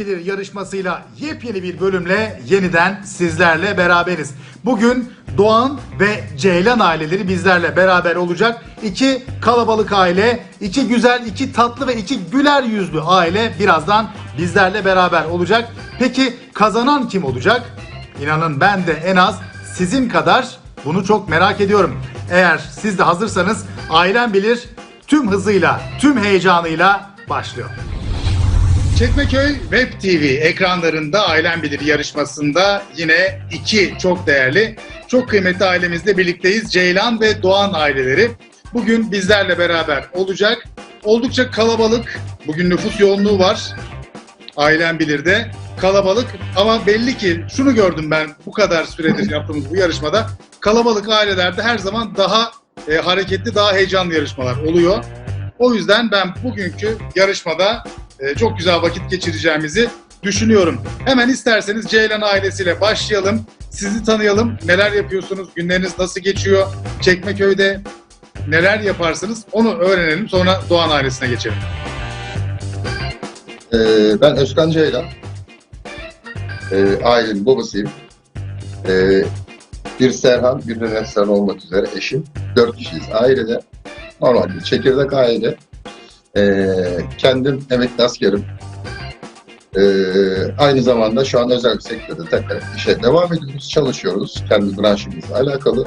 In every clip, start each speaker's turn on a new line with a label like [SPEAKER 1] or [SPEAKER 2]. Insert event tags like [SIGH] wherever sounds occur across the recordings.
[SPEAKER 1] Bilir yarışmasıyla yepyeni bir bölümle yeniden sizlerle beraberiz. Bugün Doğan ve Ceylan aileleri bizlerle beraber olacak. İki kalabalık aile, iki güzel, iki tatlı ve iki güler yüzlü aile birazdan bizlerle beraber olacak. Peki kazanan kim olacak? İnanın ben de en az sizin kadar bunu çok merak ediyorum. Eğer siz de hazırsanız Ailem Bilir tüm hızıyla, tüm heyecanıyla başlıyor. Çekmeköy Web TV ekranlarında Ailem Bilir yarışmasında yine iki çok değerli, çok kıymetli ailemizle birlikteyiz. Ceylan ve Doğan aileleri bugün bizlerle beraber olacak. Oldukça kalabalık, bugün nüfus yoğunluğu var. Ailem Bilir'de kalabalık ama belli ki şunu gördüm ben bu kadar süredir yaptığımız bu yarışmada kalabalık ailelerde her zaman daha e, hareketli, daha heyecanlı yarışmalar oluyor. O yüzden ben bugünkü yarışmada e, çok güzel vakit geçireceğimizi düşünüyorum. Hemen isterseniz Ceylan ailesiyle başlayalım. Sizi tanıyalım. Neler yapıyorsunuz? Günleriniz nasıl geçiyor? Çekmeköy'de neler yaparsınız? Onu öğrenelim. Sonra Doğan ailesine geçelim.
[SPEAKER 2] Ee, ben Özkan Ceylan. Ee, ailenin babasıyım. Ee, bir Serhan, bir de Neslihan olmak üzere eşim. Dört kişiyiz ailede. Normal çekirdek aile. Ee, kendim emekli askerim. Ee, aynı zamanda şu an özel bir sektörde tekrar işe devam ediyoruz, çalışıyoruz. Kendi branşımızla alakalı.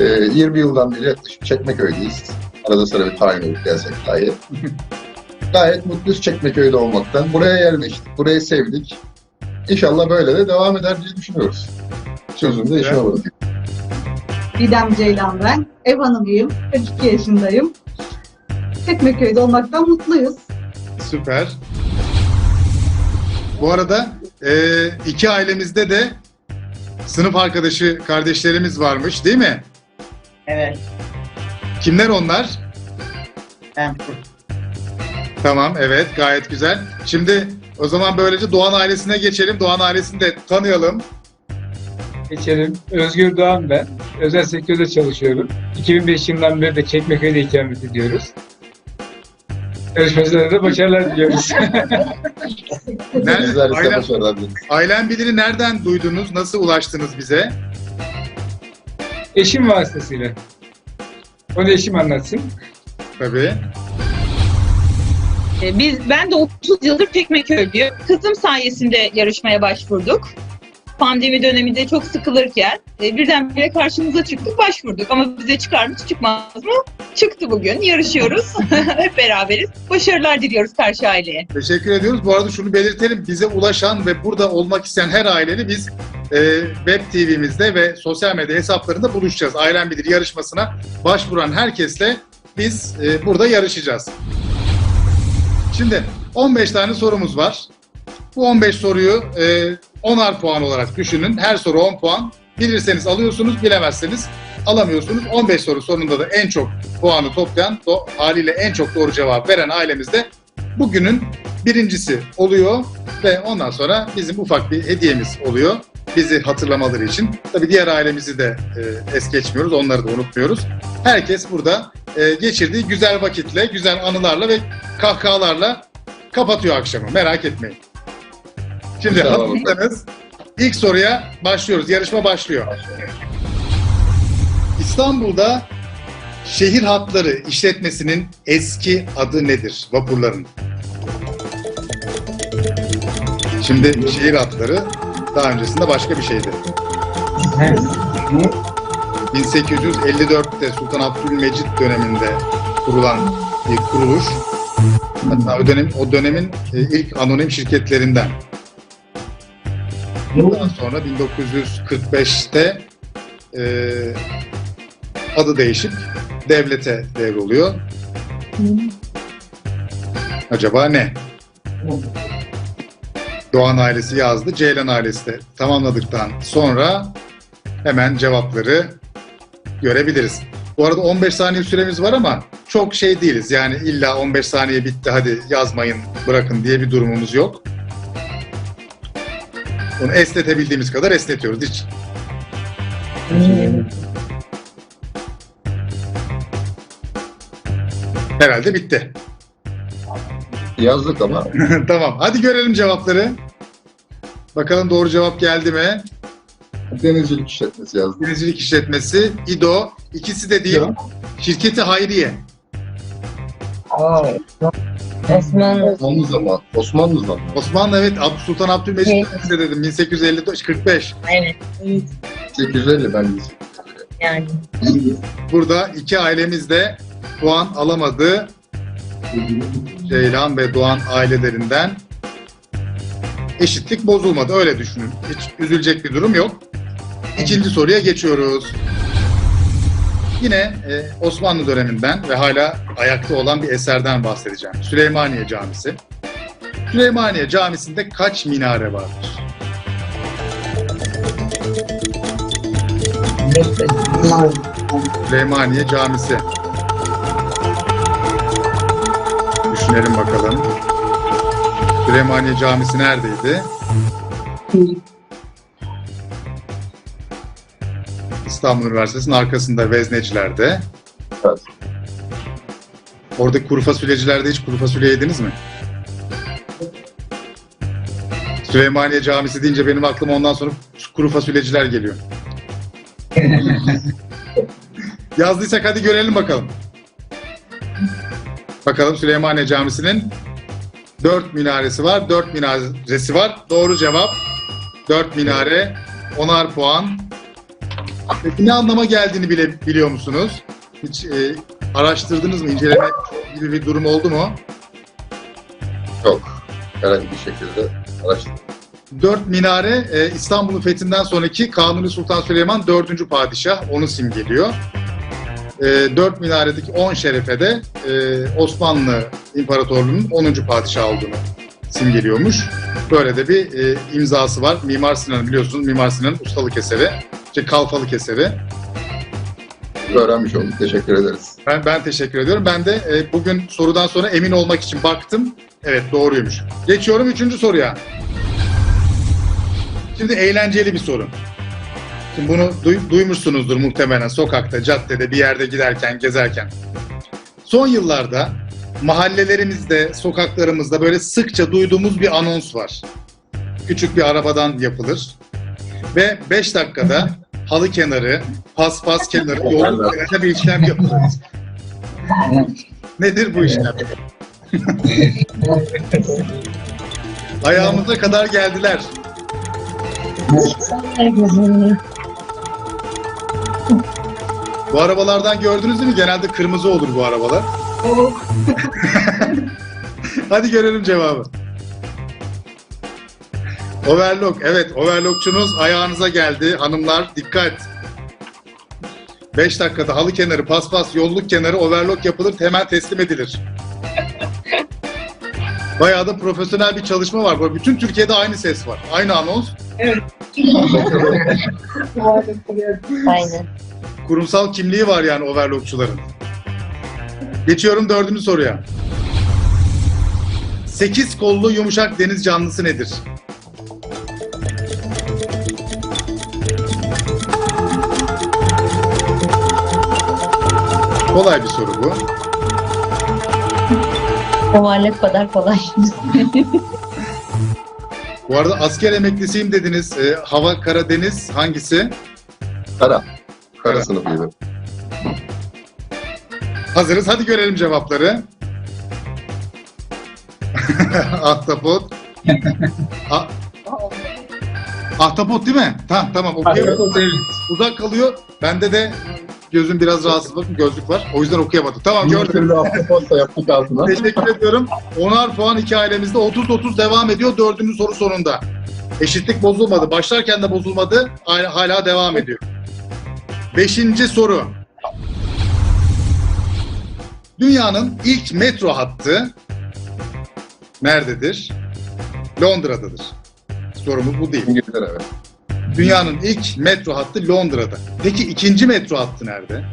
[SPEAKER 2] Ee, 20 yıldan beri yaklaşık Çekmeköy'deyiz. Arada sıra bir tayin olup gelsek dahi. [LAUGHS] Gayet mutluyuz Çekmeköy'de olmaktan. Buraya yerleştik, burayı sevdik. İnşallah böyle de devam eder diye düşünüyoruz. Sözüm de işime bırakayım.
[SPEAKER 3] Didem Ceylan ben. Ev hanımıyım. 42 yaşındayım. Çekmeköy'de olmaktan mutluyuz.
[SPEAKER 1] Süper. Bu arada e, iki ailemizde de sınıf arkadaşı kardeşlerimiz varmış değil mi?
[SPEAKER 4] Evet.
[SPEAKER 1] Kimler onlar?
[SPEAKER 4] Ben
[SPEAKER 1] Tamam, evet gayet güzel. Şimdi o zaman böylece Doğan ailesine geçelim. Doğan ailesini de tanıyalım.
[SPEAKER 5] Geçelim. Özgür Doğan ben. Özel sektörde çalışıyorum. 2005 yılından beri de Çekmeköy'de ikamet ediyoruz. Yarışmacılara da başarılar diliyoruz.
[SPEAKER 1] Nerede,
[SPEAKER 2] dileriz.
[SPEAKER 1] ailem biliri nereden duydunuz? Nasıl ulaştınız bize?
[SPEAKER 5] eşim vasıtasıyla. Onu eşim anlatsın.
[SPEAKER 1] Tabii.
[SPEAKER 6] Ee, Biz, ben de 30 yıldır Çekmeköy'lüyüm. Kızım sayesinde yarışmaya başvurduk. Pandemi döneminde çok sıkılırken e, birdenbire karşımıza çıktık, başvurduk. Ama bize çıkar mı çıkmaz mı? Çıktı bugün, yarışıyoruz. [LAUGHS] Hep beraberiz. Başarılar diliyoruz karşı aileye.
[SPEAKER 1] Teşekkür ediyoruz. Bu arada şunu belirtelim. Bize ulaşan ve burada olmak isteyen her aileni biz e, web TV'mizde ve sosyal medya hesaplarında buluşacağız. Ailem Bilir yarışmasına başvuran herkesle biz e, burada yarışacağız. Şimdi 15 tane sorumuz var. Bu 15 soruyu e, 10'ar puan olarak düşünün. Her soru 10 puan. Bilirseniz alıyorsunuz, bilemezseniz alamıyorsunuz. 15 soru sonunda da en çok puanı toplayan, do, haliyle en çok doğru cevap veren ailemizde bugünün birincisi oluyor ve ondan sonra bizim ufak bir hediyemiz oluyor. Bizi hatırlamaları için. Tabii diğer ailemizi de e, es geçmiyoruz, onları da unutmuyoruz. Herkes burada e, geçirdiği güzel vakitle, güzel anılarla ve kahkahalarla kapatıyor akşamı. Merak etmeyin. Şimdi hazırsanız ilk soruya başlıyoruz. Yarışma başlıyor. İstanbul'da şehir hatları işletmesinin eski adı nedir vapurların? Şimdi şehir hatları daha öncesinde başka bir şeydi. 1854'te Sultan Abdülmecit döneminde kurulan bir kuruluş. Hatta o dönem o dönemin e, ilk anonim şirketlerinden. Ondan sonra 1945'te e, adı değişip devlete devroluyor. Acaba ne? Doğan ailesi yazdı. Ceylan ailesi de tamamladıktan sonra hemen cevapları görebiliriz. Bu arada 15 saniye süremiz var ama çok şey değiliz. Yani illa 15 saniye bitti hadi yazmayın bırakın diye bir durumumuz yok. Bunu esnetebildiğimiz kadar esnetiyoruz hiç. Herhalde bitti.
[SPEAKER 2] Yazdık ama [LAUGHS]
[SPEAKER 1] tamam. Hadi görelim cevapları. Bakalım doğru cevap geldi mi?
[SPEAKER 2] denizcilik işletmesi yazdık.
[SPEAKER 1] Denizcilik işletmesi, İdo. ikisi de değil. Şirketi Hayriye.
[SPEAKER 7] Osmanlı.
[SPEAKER 2] Osmanlı zaman. Osmanlı zaman.
[SPEAKER 1] Osmanlı evet Ab- Sultan Abdülmecit
[SPEAKER 7] Evet.
[SPEAKER 1] döneminde dedim 1854 45.
[SPEAKER 7] Aynen. Evet.
[SPEAKER 2] 850 ben
[SPEAKER 7] Yani.
[SPEAKER 1] Burada iki ailemiz de puan alamadı. Ceylan ve Doğan ailelerinden eşitlik bozulmadı. Öyle düşünün. Hiç üzülecek bir durum yok. İkinci soruya geçiyoruz. Yine e, Osmanlı döneminden ve hala ayakta olan bir eserden bahsedeceğim. Süleymaniye Camisi. Süleymaniye Camisi'nde kaç minare vardır? Süleymaniye Camisi. Düşünelim bakalım. Süleymaniye Camisi neredeydi? İstanbul Üniversitesi'nin arkasında Vezneciler'de.
[SPEAKER 2] Evet.
[SPEAKER 1] Orada kuru fasulyecilerde hiç kuru fasulye yediniz mi? Süleymaniye Camisi deyince benim aklıma ondan sonra kuru fasulyeciler geliyor. [LAUGHS] Yazdıysak hadi görelim bakalım. Bakalım Süleymaniye Camisi'nin dört minaresi var. Dört minaresi var. Doğru cevap. Dört minare. Onar puan. Peki ne anlama geldiğini bile biliyor musunuz? Hiç e, araştırdınız mı? İnceleme gibi bir durum oldu mu?
[SPEAKER 2] Yok. Herhangi bir şekilde araştırdım.
[SPEAKER 1] Dört minare e, İstanbul'un fethinden sonraki Kanuni Sultan Süleyman dördüncü padişah onu simgeliyor. E, dört minaredeki on şerefe de e, Osmanlı İmparatorluğu'nun 10. padişah olduğunu simgeliyormuş. Böyle de bir e, imzası var. Mimar Sinan biliyorsunuz Mimar Sinan'ın ustalık eseri, şey, kalfalık eseri.
[SPEAKER 2] Öğrenmiş olduk. Teşekkür ederiz.
[SPEAKER 1] Ben, ben teşekkür ediyorum. Ben de e, bugün sorudan sonra emin olmak için baktım. Evet doğruymuş. Geçiyorum üçüncü soruya. Şimdi eğlenceli bir soru. Şimdi bunu duy- duymuşsunuzdur muhtemelen sokakta, caddede, bir yerde giderken, gezerken. Son yıllarda mahallelerimizde, sokaklarımızda böyle sıkça duyduğumuz bir anons var. Küçük bir arabadan yapılır. Ve 5 dakikada halı kenarı, paspas kenarı, yol kenarında bir işlem yapılır. Nedir bu işlem? Ayağımıza kadar geldiler. Bu arabalardan gördünüz değil mi? Genelde kırmızı olur bu arabalar. [LAUGHS] Hadi görelim cevabı. Overlock. Evet, overlockçunuz ayağınıza geldi. Hanımlar dikkat. 5 dakikada halı kenarı, paspas, yolluk kenarı overlock yapılır, hemen teslim edilir. Bayağı da profesyonel bir çalışma var. Böyle bütün Türkiye'de aynı ses var. Aynı anons. [LAUGHS]
[SPEAKER 7] Aynen.
[SPEAKER 1] Kurumsal kimliği var yani overlockçuların. Geçiyorum dördüncü soruya. Sekiz kollu yumuşak deniz canlısı nedir? Kolay bir soru bu.
[SPEAKER 7] Muhalef kadar kolay.
[SPEAKER 1] Bu arada asker emeklisiyim dediniz. Ee, hava, kara, deniz hangisi?
[SPEAKER 2] Kara. Kara sınıfıydı.
[SPEAKER 1] Hazırız. Hadi görelim cevapları. [LAUGHS] Ahtapot. A- Ahtapot değil mi? Tamam tamam. okuyamadım. Uzak kalıyor. Bende de gözüm biraz rahatsız. Bakın gözlük var. O yüzden okuyamadım. Tamam gördüm.
[SPEAKER 2] Yaptık altına.
[SPEAKER 1] Teşekkür ediyorum. Onar puan iki ailemizde 30-30 devam ediyor dördüncü soru sonunda. Eşitlik bozulmadı. Başlarken de bozulmadı. Hala, hala devam ediyor. Beşinci soru. Dünyanın ilk metro hattı nerededir? Londra'dadır. Sorumuz bu değil.
[SPEAKER 2] İngiltere evet.
[SPEAKER 1] Dünyanın ilk metro hattı Londra'da. Peki ikinci metro hattı nerede?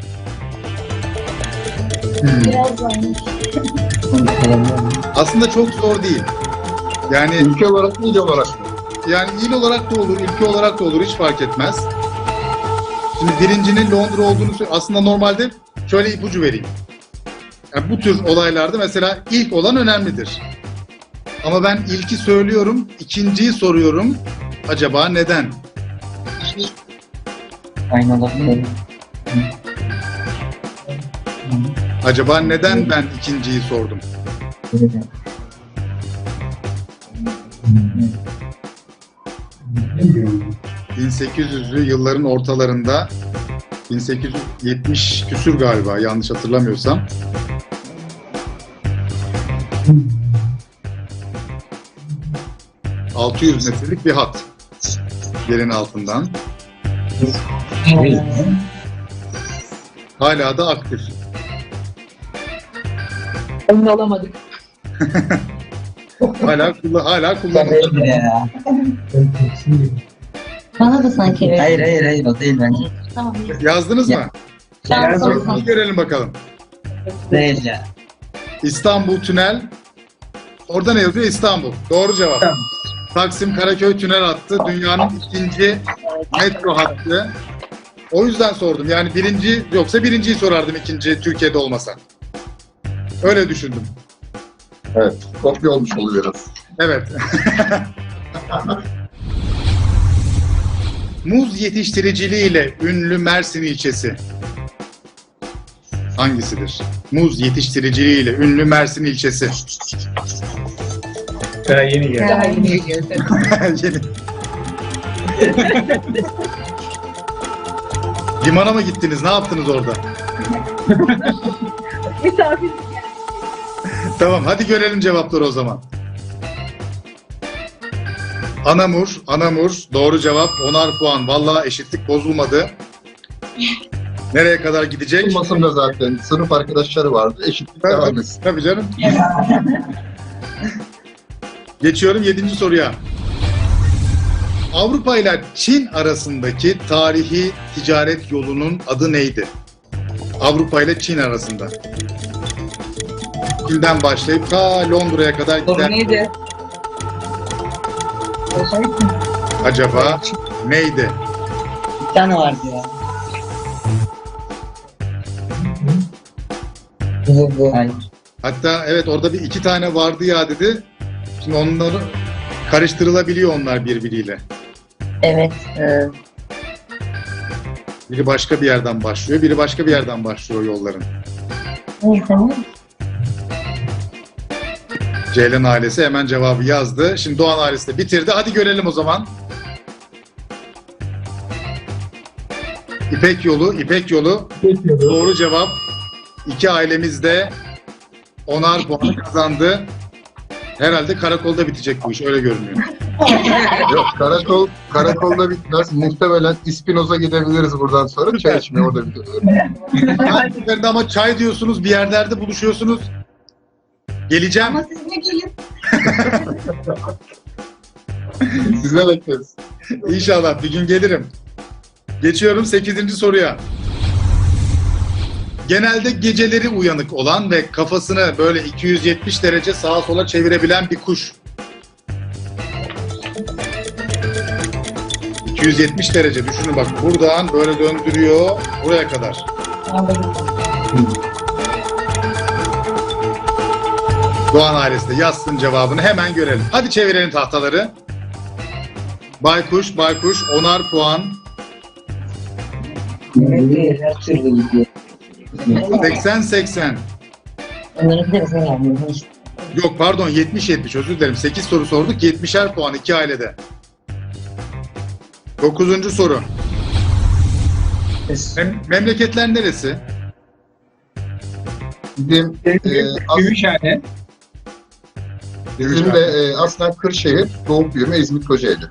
[SPEAKER 1] Aslında çok zor değil. Yani
[SPEAKER 2] Ülke olarak mı il olarak mı?
[SPEAKER 1] yani il olarak da olur, ülke olarak da olur hiç fark etmez. Şimdi birincinin Londra olduğunu sö- aslında normalde şöyle ipucu vereyim. Yani bu tür olaylarda mesela ilk olan önemlidir. Ama ben ilki söylüyorum, ikinciyi soruyorum. Acaba neden?
[SPEAKER 4] Olabilir.
[SPEAKER 1] Acaba neden ben ikinciyi sordum? 1800'lü yılların ortalarında 1870 küsür galiba yanlış hatırlamıyorsam. ...600 metrelik bir hat yerin altından. Hala da aktif.
[SPEAKER 7] Onu alamadık. [LAUGHS]
[SPEAKER 1] Hala, kullan- hala kullanılıyor.
[SPEAKER 4] Ya.
[SPEAKER 7] Bana da sanki öyle.
[SPEAKER 4] Hayır hayır hayır o değil bence.
[SPEAKER 7] Tamam.
[SPEAKER 1] Yazdınız mı?
[SPEAKER 7] Şans
[SPEAKER 1] Hadi
[SPEAKER 7] olsun.
[SPEAKER 1] görelim bakalım.
[SPEAKER 4] Değil ya.
[SPEAKER 1] İstanbul Tünel. Orada ne yazıyor? İstanbul. Doğru cevap.
[SPEAKER 5] Tamam.
[SPEAKER 1] Taksim Karaköy Tünel hattı dünyanın ikinci metro hattı. O yüzden sordum. Yani birinci yoksa birinciyi sorardım ikinci Türkiye'de olmasa. Öyle düşündüm.
[SPEAKER 2] Evet. Kopya olmuş oluyor biraz.
[SPEAKER 1] Evet. [LAUGHS] Muz yetiştiriciliğiyle ünlü Mersin ilçesi hangisidir? Muz yetiştiriciliğiyle ünlü Mersin ilçesi.
[SPEAKER 5] Daha yeni geldi.
[SPEAKER 7] Daha yeni geldi.
[SPEAKER 1] Yeni. [LAUGHS] Limana mı gittiniz? Ne yaptınız orada? [LAUGHS]
[SPEAKER 6] Misafir.
[SPEAKER 1] Tamam hadi görelim cevapları o zaman. Anamur, Anamur doğru cevap. Onar puan. Vallahi eşitlik bozulmadı. Nereye kadar gidecek?
[SPEAKER 2] Olmasın da zaten sınıf arkadaşları vardı. Eşitlik devam etsin.
[SPEAKER 1] Tabii canım. [LAUGHS] Geçiyorum yedinci soruya. Avrupa ile Çin arasındaki tarihi ticaret yolunun adı neydi? Avrupa ile Çin arasında. Çin'den başlayıp ta Londra'ya kadar giden
[SPEAKER 4] neydi?
[SPEAKER 1] acaba neydi?
[SPEAKER 4] Bir tane vardı ya. Bu bu.
[SPEAKER 1] Hatta evet orada bir iki tane vardı ya dedi. Şimdi onları karıştırılabiliyor onlar birbiriyle.
[SPEAKER 7] Evet. e,
[SPEAKER 1] Biri başka bir yerden başlıyor, biri başka bir yerden başlıyor yolların.
[SPEAKER 7] neyse mi?
[SPEAKER 1] Ceylan ailesi hemen cevabı yazdı. Şimdi Doğan ailesi de bitirdi. Hadi görelim o zaman. İpek yolu, İpek yolu. Doğru cevap. İki ailemiz de onar puanı kazandı. Herhalde karakolda bitecek bu iş öyle görünüyor.
[SPEAKER 2] Yok karakol, karakolda bitmez. Muhtemelen İspinoz'a gidebiliriz buradan sonra. Çay içmeye orada bitiyor.
[SPEAKER 1] Her seferinde ama çay diyorsunuz bir yerlerde buluşuyorsunuz. Geleceğim.
[SPEAKER 3] Ama siz de gelin.
[SPEAKER 2] Size bekleriz.
[SPEAKER 1] İnşallah bir gün gelirim. Geçiyorum 8. soruya. Genelde geceleri uyanık olan ve kafasını böyle 270 derece sağa sola çevirebilen bir kuş. 270 derece düşünün bak buradan böyle döndürüyor buraya kadar. Doğan ailesi de yazsın cevabını hemen görelim. Hadi çevirelim tahtaları. Baykuş, baykuş, onar puan.
[SPEAKER 4] Evet, her türlü gidiyor.
[SPEAKER 1] 80-80.
[SPEAKER 7] Onların bir de bize gelmiyor. İşte.
[SPEAKER 1] Yok pardon 70-70 özür dilerim. 8 soru sorduk 70'er puan iki ailede. 9. soru. Mem- memleketler neresi?
[SPEAKER 2] Bizim, e,
[SPEAKER 5] Gümüşhane.
[SPEAKER 2] bizim de e, aslında Kırşehir, doğup büyüme İzmit Kocaeli.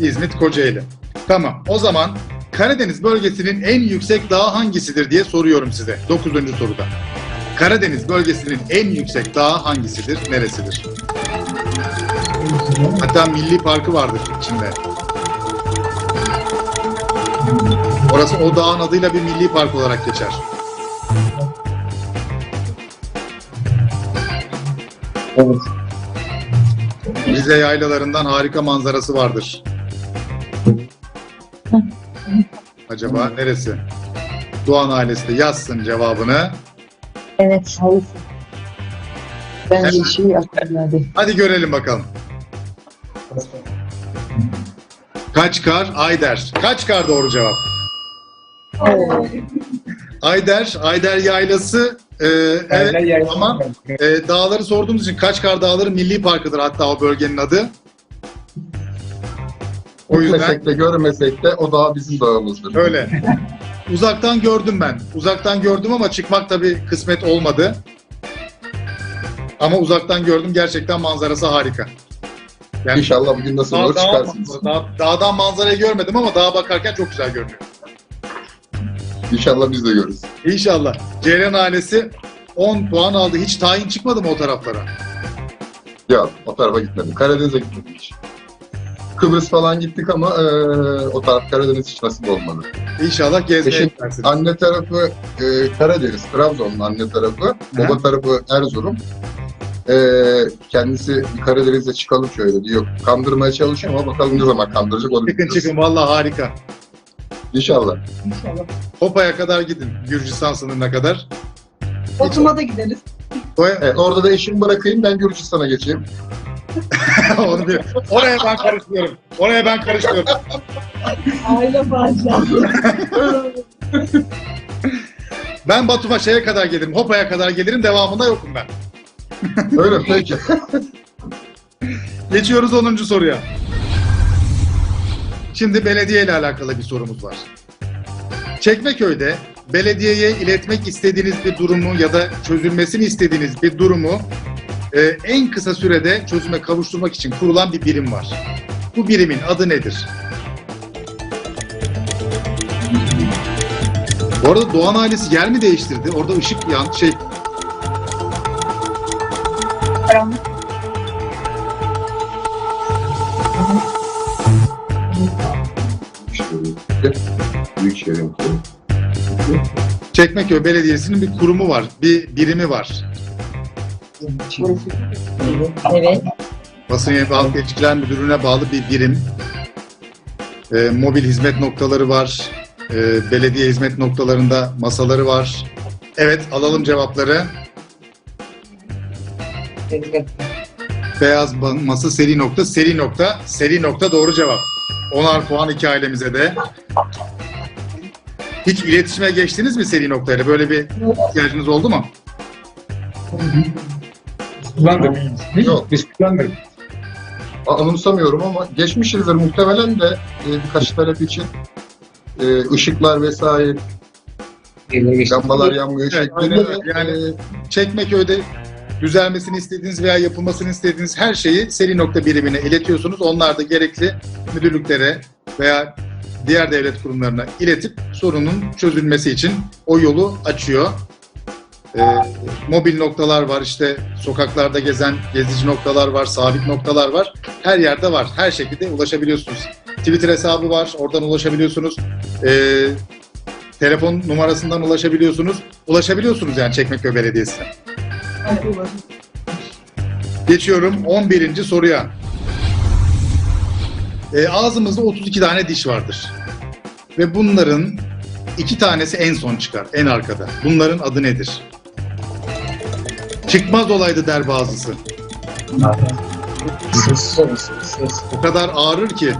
[SPEAKER 1] İzmit, Kocaeli. Tamam. O zaman Karadeniz bölgesinin en yüksek dağı hangisidir diye soruyorum size. 9. soruda. Karadeniz bölgesinin en yüksek dağı hangisidir? Neresidir? Hatta milli parkı vardır içinde. Orası o dağın adıyla bir milli park olarak geçer.
[SPEAKER 4] Evet.
[SPEAKER 1] Rize yaylalarından harika manzarası vardır. Acaba neresi? Doğan ailesi de yazsın cevabını.
[SPEAKER 7] Evet.
[SPEAKER 4] Bence şey aklımda hadi.
[SPEAKER 1] Hadi görelim bakalım. Kaçkar, Ayder. Kaçkar doğru cevap. Ayder, Ayder Yaylası e, evet,
[SPEAKER 5] yer-
[SPEAKER 1] ama e, dağları sorduğumuz için Kaçkar Dağları Milli Parkı'dır hatta o bölgenin adı. O yüzden
[SPEAKER 2] Gitmesek de görmesek de o dağ bizim dağımızdır.
[SPEAKER 1] öyle. Uzaktan gördüm ben. Uzaktan gördüm ama çıkmak tabii kısmet olmadı. Ama uzaktan gördüm gerçekten manzarası harika. Yani
[SPEAKER 2] İnşallah bugün nasıl olur
[SPEAKER 1] dağ, dağ,
[SPEAKER 2] çıkarsınız.
[SPEAKER 1] dağ- dağdan manzarayı görmedim ama dağa bakarken çok güzel görünüyor.
[SPEAKER 2] İnşallah biz de görürüz.
[SPEAKER 1] İnşallah. Ceylan ailesi 10 puan aldı. Hiç tayin çıkmadı mı o taraflara?
[SPEAKER 2] Ya o tarafa gitmedim. Karadeniz'e gitmedim hiç. Kıbrıs falan gittik ama eee, o taraf Karadeniz hiç nasip olmadı.
[SPEAKER 1] İnşallah gezmeye
[SPEAKER 2] Eşim-
[SPEAKER 1] gidersiniz.
[SPEAKER 2] Anne tarafı eee, Karadeniz, Trabzon'un anne tarafı. Baba tarafı Erzurum. Eee, kendisi Karadeniz'e çıkalım şöyle diyor. Kandırmaya çalışıyor ama bakalım ne zaman kandıracak onu [LAUGHS]
[SPEAKER 1] Çıkın
[SPEAKER 2] bilmiyoruz.
[SPEAKER 1] çıkın vallahi harika.
[SPEAKER 2] İnşallah.
[SPEAKER 3] İnşallah.
[SPEAKER 1] Hopa'ya kadar gidin. Gürcistan sınırına kadar.
[SPEAKER 3] Batum'a da gideriz.
[SPEAKER 2] Evet, orada da eşimi bırakayım ben Gürcistan'a geçeyim. [LAUGHS]
[SPEAKER 1] Onu bir- Oraya ben karışmıyorum. Oraya ben karışmıyorum.
[SPEAKER 3] Aile bağışlandı.
[SPEAKER 1] Ben Batum'a şeye kadar gelirim. Hopa'ya kadar gelirim. Devamında yokum ben.
[SPEAKER 2] Öyle peki.
[SPEAKER 1] Geçiyoruz 10. soruya. Şimdi belediye ile alakalı bir sorumuz var. Çekmeköy'de belediyeye iletmek istediğiniz bir durumu ya da çözülmesini istediğiniz bir durumu e, en kısa sürede çözüme kavuşturmak için kurulan bir birim var. Bu birimin adı nedir? Bu arada Doğan ailesi yer mi değiştirdi? Orada ışık yan şey
[SPEAKER 2] Büyükşehir'in
[SPEAKER 1] Çekmeköy Belediyesi'nin bir kurumu var, bir birimi var.
[SPEAKER 7] Evet.
[SPEAKER 1] Basın ve Halk İlişkiler Müdürlüğü'ne bağlı bir birim. Ee, mobil hizmet noktaları var. Ee, belediye hizmet noktalarında masaları var. Evet, alalım cevapları. Beyaz ba- masa seri nokta, seri nokta, seri nokta doğru cevap. Onar puan iki ailemize de. Hiç iletişime geçtiniz mi seri noktayla? Böyle bir ihtiyacınız oldu mu?
[SPEAKER 5] Kullandık.
[SPEAKER 2] Yok.
[SPEAKER 5] Biz kullandık.
[SPEAKER 2] anımsamıyorum ama geçmişizdir muhtemelen de e, birkaç talep için e, ışıklar vesaire lambalar yanmıyor
[SPEAKER 1] Evet,
[SPEAKER 2] şeklinde
[SPEAKER 1] aynen
[SPEAKER 2] de,
[SPEAKER 1] öyle. Yani-
[SPEAKER 2] e,
[SPEAKER 1] Çekmeköy'de düzelmesini istediğiniz veya yapılmasını istediğiniz her şeyi seri nokta birimine iletiyorsunuz. Onlar da gerekli müdürlüklere veya diğer devlet kurumlarına iletip sorunun çözülmesi için o yolu açıyor. Ee, mobil noktalar var işte sokaklarda gezen gezici noktalar var, sabit noktalar var. Her yerde var. Her şekilde ulaşabiliyorsunuz. Twitter hesabı var. Oradan ulaşabiliyorsunuz. Ee, telefon numarasından ulaşabiliyorsunuz. Ulaşabiliyorsunuz yani Çekmeköy Belediyesi'ne. Geçiyorum 11. soruya. Ee, ağzımızda 32 tane diş vardır. Ve bunların iki tanesi en son çıkar, en arkada. Bunların adı nedir? Çıkmaz olaydı der bazısı. O kadar ağrır ki.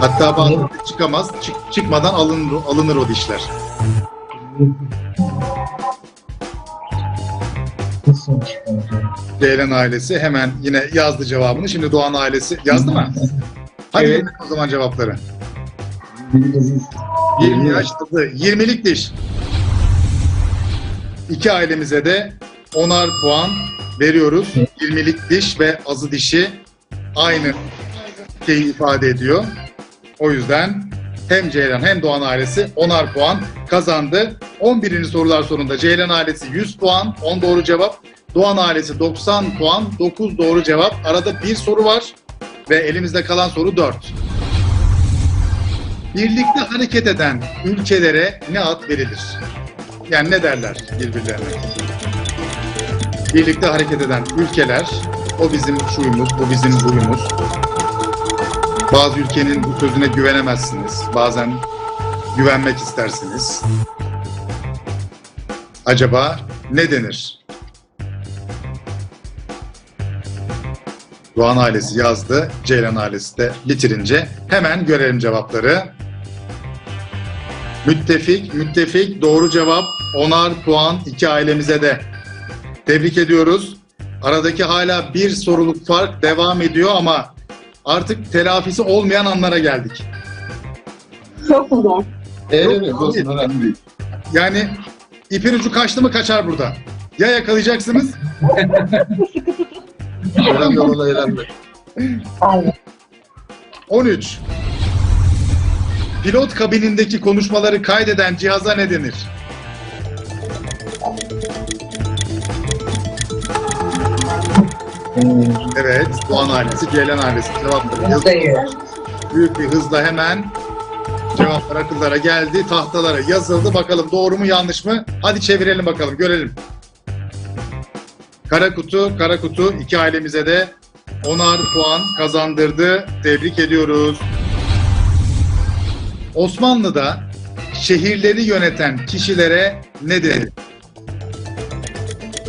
[SPEAKER 1] Hatta bazıları çıkamaz. Çık- çıkmadan alınır, alınır o dişler. Ceylan ailesi hemen yine yazdı cevabını. Şimdi Doğan ailesi yazdı mı? Hadi
[SPEAKER 5] Evet.
[SPEAKER 1] o zaman cevapları. 20 yaşladı. 20'lik diş. İki ailemize de 10'ar puan veriyoruz. 20'lik diş ve azı dişi aynı şeyi ifade ediyor. O yüzden hem Ceylan hem Doğan ailesi 10'ar puan kazandı. 11. sorular sonunda Ceylan ailesi 100 puan, 10 doğru cevap. Doğan ailesi 90 puan, 9 doğru cevap. Arada bir soru var ve elimizde kalan soru 4. Birlikte hareket eden ülkelere ne ad verilir? Yani ne derler birbirlerine? Birlikte hareket eden ülkeler, o bizim şuyumuz, bu bizim buyumuz. Bazı ülkenin sözüne güvenemezsiniz. Bazen güvenmek istersiniz. Acaba ne denir? Doğan ailesi yazdı. Ceylan ailesi de bitirince hemen görelim cevapları. Müttefik, müttefik doğru cevap. Onar puan iki ailemize de. Tebrik ediyoruz. Aradaki hala bir soruluk fark devam ediyor ama artık telafisi olmayan anlara geldik.
[SPEAKER 3] Çok mu zor?
[SPEAKER 2] Eğleniriz olsun önemli değil.
[SPEAKER 1] Yani ipin ucu kaçtı mı kaçar burada. Ya yakalayacaksınız
[SPEAKER 2] Önemli olan eğlenmek.
[SPEAKER 7] Aynen.
[SPEAKER 1] 13. Pilot kabinindeki konuşmaları kaydeden cihaza ne denir? Evet, Doğan ailesi, Ceylan ailesi cevapları yazıyor. Büyük bir hızla hemen cevaplar akıllara geldi, tahtalara yazıldı. Bakalım doğru mu yanlış mı? Hadi çevirelim bakalım, görelim. Kara kutu, kara kutu iki ailemize de onar puan kazandırdı. Tebrik ediyoruz. Osmanlı'da şehirleri yöneten kişilere ne denir?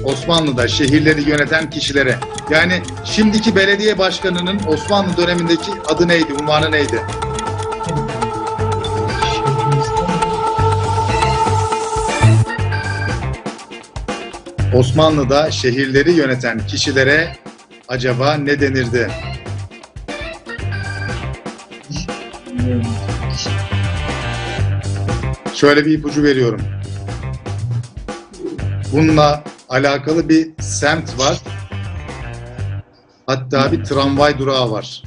[SPEAKER 1] Osmanlı'da şehirleri yöneten kişilere. Yani şimdiki belediye başkanının Osmanlı dönemindeki adı neydi, unvanı neydi? Osmanlı'da şehirleri yöneten kişilere acaba ne denirdi? Şöyle bir ipucu veriyorum. Bununla alakalı bir semt var. Hatta bir tramvay durağı var.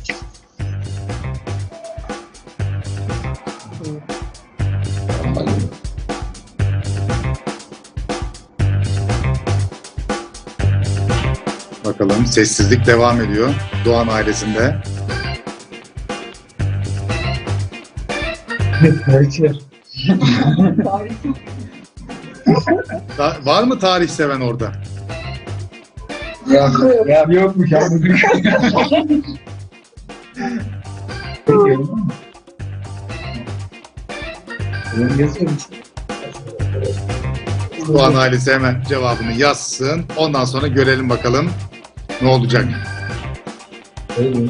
[SPEAKER 1] Bakalım sessizlik devam ediyor Doğan ailesinde.
[SPEAKER 3] Tarih [LAUGHS]
[SPEAKER 1] Ta- var mı tarih seven orada?
[SPEAKER 4] Ya, ya yokmuş abi.
[SPEAKER 1] Doğan ailesi hemen cevabını yazsın. Ondan sonra görelim bakalım ne olacak.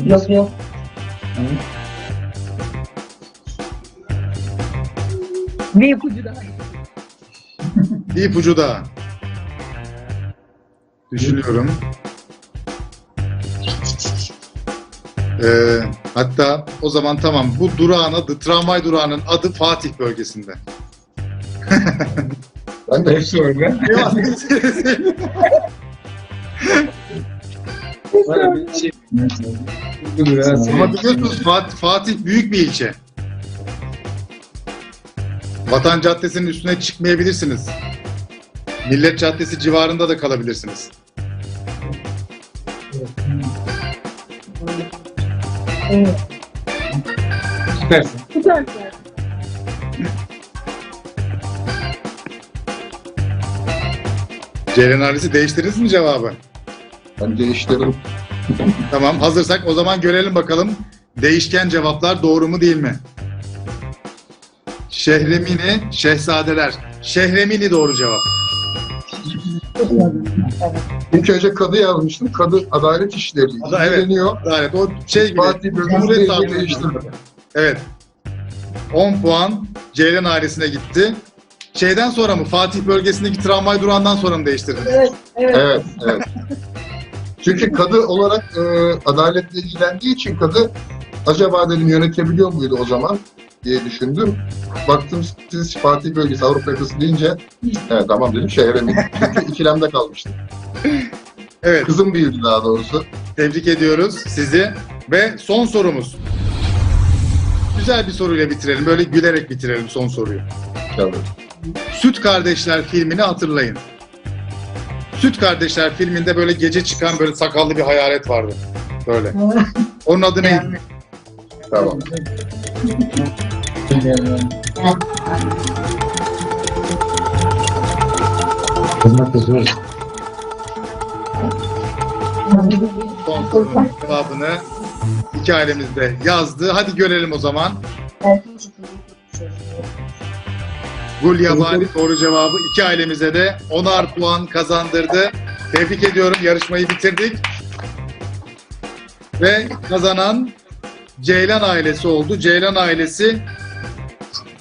[SPEAKER 7] Yok yok.
[SPEAKER 3] Bir ipucu daha.
[SPEAKER 1] İpucu daha. Düşünüyorum. Ee, hatta o zaman tamam bu durağın adı, tramvay durağının adı Fatih bölgesinde. [LAUGHS]
[SPEAKER 2] Ben de
[SPEAKER 5] Hepsi. [LAUGHS] Bana bir şey.
[SPEAKER 1] Ama biliyorsunuz Fatih, Fatih büyük bir ilçe. Vatan Caddesi'nin üstüne çıkmayabilirsiniz. Millet Caddesi civarında da kalabilirsiniz.
[SPEAKER 5] Süpersin.
[SPEAKER 3] Süper.
[SPEAKER 1] Ceylan ailesi değiştirdiniz mi cevabı?
[SPEAKER 2] ben değiştirdim.
[SPEAKER 1] Tamam hazırsak o zaman görelim bakalım değişken cevaplar doğru mu değil mi? Şehremini, şehzadeler. Şehremini doğru cevap.
[SPEAKER 2] İlk önce kadı yazmıştım. Kadı adalet işleri
[SPEAKER 1] Ada- evet.
[SPEAKER 2] ilgileniyor.
[SPEAKER 1] Evet o şey gibi.
[SPEAKER 2] Fatih
[SPEAKER 1] Cumhuriyet
[SPEAKER 2] değiştirdim.
[SPEAKER 1] Evet. 10 puan Ceylan ailesine gitti. Şeyden sonra mı? Fatih bölgesindeki tramvay durağından sonra mı değiştirdiniz?
[SPEAKER 3] Evet, evet.
[SPEAKER 2] Evet, evet. Çünkü kadı olarak e, adaletle ilgilendiği için kadı acaba dedim yönetebiliyor muydu o zaman diye düşündüm. Baktım siz Fatih bölgesi Avrupa yakası deyince evet tamam dedim şehre mi? Çünkü [LAUGHS] ikilemde kalmıştım.
[SPEAKER 1] Evet.
[SPEAKER 2] Kızım büyüdü daha doğrusu.
[SPEAKER 1] Tebrik ediyoruz sizi. Ve son sorumuz. Güzel bir soruyla bitirelim. Böyle gülerek bitirelim son soruyu.
[SPEAKER 2] Tabii.
[SPEAKER 1] Süt Kardeşler filmini hatırlayın. Süt Kardeşler filminde böyle gece çıkan böyle sakallı bir hayalet vardı. Böyle. [LAUGHS] Onun adı neydi?
[SPEAKER 2] Tamam. [LAUGHS]
[SPEAKER 4] Zor.
[SPEAKER 1] Son sorunun cevabını iki ailemiz de yazdı. Hadi görelim o zaman. Gul Yabani doğru cevabı iki ailemize de onar puan kazandırdı. Tebrik ediyorum. Yarışmayı bitirdik. Ve kazanan Ceylan ailesi oldu. Ceylan ailesi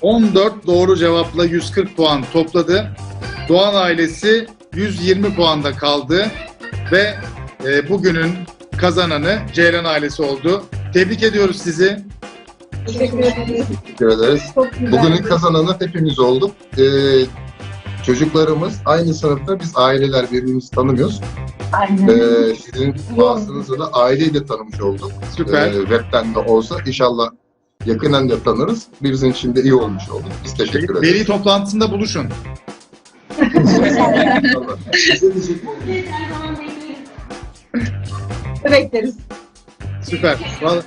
[SPEAKER 1] 14 doğru cevapla 140 puan topladı. Doğan ailesi 120 puanda kaldı ve e, bugünün kazananı Ceylan ailesi oldu. Tebrik ediyoruz sizi.
[SPEAKER 2] Teşekkür ederiz. Bugünün kazananı hepimiz olduk. Ee, çocuklarımız aynı sınıfta biz aileler birbirimizi tanımıyoruz.
[SPEAKER 7] Aynen.
[SPEAKER 2] Ee, sizin vasıtanızla da aileyle tanımış olduk.
[SPEAKER 1] Süper.
[SPEAKER 2] Ee, webten de olsa inşallah yakından da tanırız. Bizim için de iyi olmuş oldu. Biz teşekkür ederiz.
[SPEAKER 1] Veli toplantısında buluşun. [LAUGHS]
[SPEAKER 3] Bekleriz.
[SPEAKER 1] Süper. Vallahi-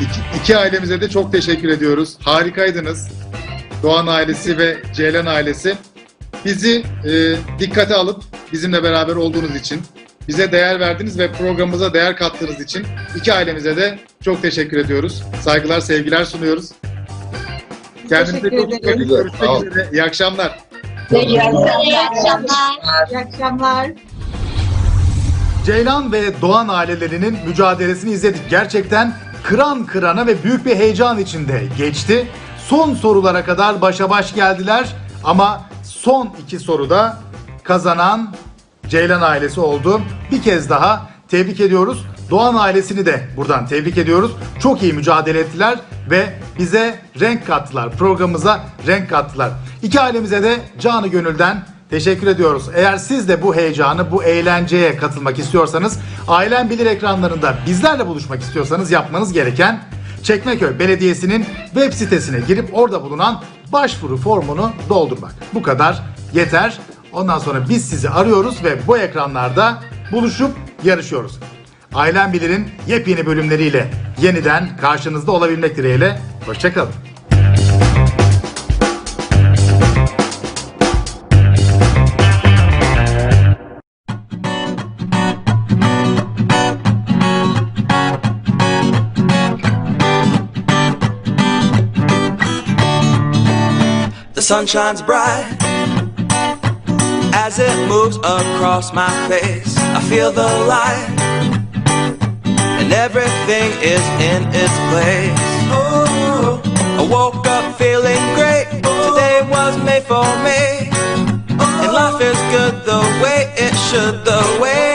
[SPEAKER 1] İki, iki ailemize de çok teşekkür ediyoruz. Harikaydınız. Doğan ailesi ve Ceylan ailesi. Bizi e, dikkate alıp bizimle beraber olduğunuz için, bize değer verdiniz ve programımıza değer kattığınız için iki ailemize de çok teşekkür ediyoruz. Saygılar, sevgiler sunuyoruz. Kendinize çok
[SPEAKER 2] sağ olun.
[SPEAKER 1] Görüşmek üzere. İyi akşamlar.
[SPEAKER 7] İyi akşamlar.
[SPEAKER 3] İyi akşamlar.
[SPEAKER 1] Ceylan ve Doğan ailelerinin mücadelesini izledik. Gerçekten kıran kırana ve büyük bir heyecan içinde geçti. Son sorulara kadar başa baş geldiler ama son iki soruda kazanan Ceylan ailesi oldu. Bir kez daha tebrik ediyoruz. Doğan ailesini de buradan tebrik ediyoruz. Çok iyi mücadele ettiler ve bize renk kattılar. Programımıza renk kattılar. İki ailemize de canı gönülden Teşekkür ediyoruz. Eğer siz de bu heyecanı, bu eğlenceye katılmak istiyorsanız, Ailen Bilir ekranlarında bizlerle buluşmak istiyorsanız yapmanız gereken Çekmeköy Belediyesi'nin web sitesine girip orada bulunan başvuru formunu doldurmak. Bu kadar yeter. Ondan sonra biz sizi arıyoruz ve bu ekranlarda buluşup yarışıyoruz. Ailen Bilir'in yepyeni bölümleriyle yeniden karşınızda olabilmek dileğiyle. Hoşçakalın.
[SPEAKER 8] The sun shines bright as it moves across my face. I feel the light, and everything is in its place. Oh, I woke up feeling great. Today was made for me, and life is good the way it should, the way